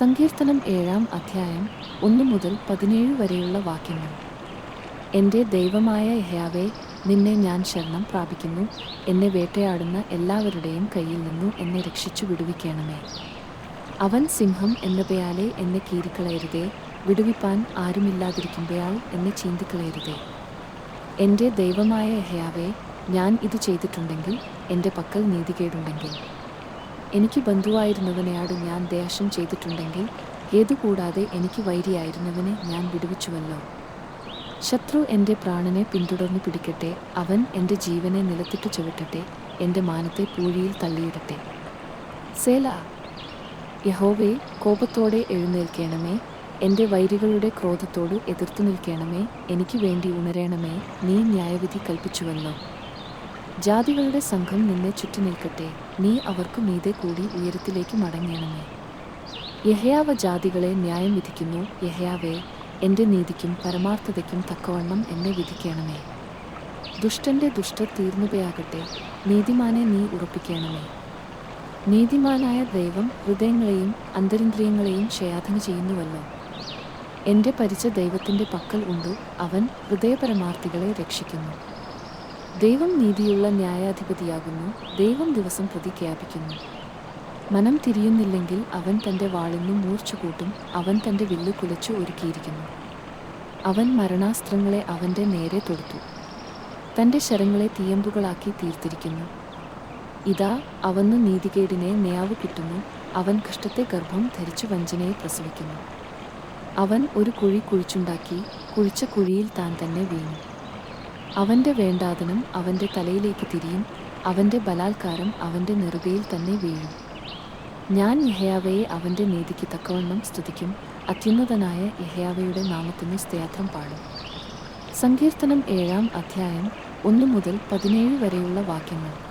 സങ്കീർത്തനം ഏഴാം അധ്യായം ഒന്ന് മുതൽ പതിനേഴ് വരെയുള്ള വാക്യങ്ങൾ. എന്റെ ദൈവമായ ഹയാവെ നിന്നെ ഞാൻ ശരണം പ്രാപിക്കുന്നു. എന്നെ വേട്ടയാടുന്ന എല്ലാവരുടെയും കയ്യിൽ നിന്നു എന്നെ രക്ഷിച്ചു വിടുവിക്കണമേ. അവൻ സിംഹം എന്ന പേയാലെ എന്നെ കീറിക്കളയരുതേ. വിടുവിപ്പാൻ ആരുമില്ലാതിരിക്കുമ്പയാൾ എന്നെ ചീന്തിക്കളയരുതേ. എന്റെ ദൈവമായ ഹയാവെ ഞാൻ ഇത് ചെയ്തിട്ടുണ്ടെങ്കിൽ എന്റെ പക്കൽ നീതികേടുണ്ടെങ്കിൽ. എനിക്ക് ബന്ധുവായിരുന്നവനെയാട് ഞാൻ ദേഷ്യം ചെയ്തിട്ടുണ്ടെങ്കിൽ ഏതുകൂടാതെ എനിക്ക് വൈരിയായിരുന്നവനെ ഞാൻ വിടുവിച്ചുവല്ലോ. ശത്രു എന്റെ പ്രാണനെ പിന്തുടർന്നു പിടിക്കട്ടെ അവൻ എന്റെ ജീവനെ നിലത്തിട്ട് ചവിട്ടട്ടെ എന്റെ മാനത്തെ പൂഴിയിൽ തള്ളിയിടട്ടെ. സേല യഹോവേ കോപത്തോടെ എഴുന്നേൽക്കണമേ എന്റെ വൈരികളുടെ ക്രോധത്തോട് എതിർത്തു നിൽക്കണമേ എനിക്ക് വേണ്ടി ഉണരണമേ നീ ന്യായവിധി കൽപ്പിച്ചുവല്ലോ. ജാതികളുടെ സംഘം നിന്നെ ചുറ്റി നിൽക്കട്ടെ. നീ അവർക്കു മീതെ കൂടി ഉയരത്തിലേക്ക് മടങ്ങണമേ. യഹയാവ ജാതികളെ ന്യായം വിധിക്കുന്നു. യഹയാവേ എന്റെ നീതിക്കും പരമാർത്ഥതയ്ക്കും തക്കവണ്ണം എന്നെ വിധിക്കണമേ. ദുഷ്ടന്റെ ദുഷ്ട തീർന്നുകയാകട്ടെ നീതിമാനെ നീ ഉറപ്പിക്കണമേ. നീതിമാനായ ദൈവം ഹൃദയങ്ങളെയും അന്തരിന്ദ്രിയങ്ങളെയും ക്ഷയാധന ചെയ്യുന്നുവല്ലോ. എന്റെ പരിച ദൈവത്തിന്റെ പക്കൽ ഉണ്ട്. അവൻ ഹൃദയപരമാർത്ഥികളെ രക്ഷിക്കുന്നു. ദൈവം നീതിയുള്ള ന്യായാധിപതിയാകുന്നു. ദൈവം ദിവസം പ്രതി ജ്ഞാപിക്കുന്നു മനം തിരിയുന്നില്ലെങ്കിൽ അവൻ തന്റെ വാളിന്നും മൂർച്ച കൂട്ടും അവൻ തന്റെ വില്ല് കുലച്ചു ഒരുക്കിയിരിക്കുന്നു. അവൻ മരണാസ്ത്രങ്ങളെ അവന്റെ നേരെ തൊടുത്തു. തന്റെ ശരങ്ങളെ തീയമ്പുകളാക്കി തീർത്തിരിക്കുന്നു. ഇതാ അവന്ന് നീതികേടിനെ നെയാവ് കിട്ടുന്നു അവൻ കഷ്ടത്തെ ഗർഭം ധരിച്ചു വഞ്ചനയെ പ്രസവിക്കുന്നു. അവൻ ഒരു കുഴി കുഴിച്ചുണ്ടാക്കി കുഴിച്ച കുഴിയിൽ താൻ തന്നെ വീണു. അവന്റെ വേണ്ടാതനം അവന്റെ തലയിലേക്ക് തിരിയും അവന്റെ ബലാത്കാരം അവന്റെ നെറുകയിൽ തന്നെ വീഴും. ഞാൻ യഹയാവയെ അവന്റെ നീതിക്ക് തക്കവണ്ണം സ്തുതിക്കും അത്യുന്നതനായ യഹയാവയുടെ നാമത്തിന് സ്തേത്രം പാടും. സങ്കീർത്തനം ഏഴാം അധ്യായം ഒന്നു മുതൽ പതിനേഴ് വരെയുള്ള വാക്യങ്ങൾ.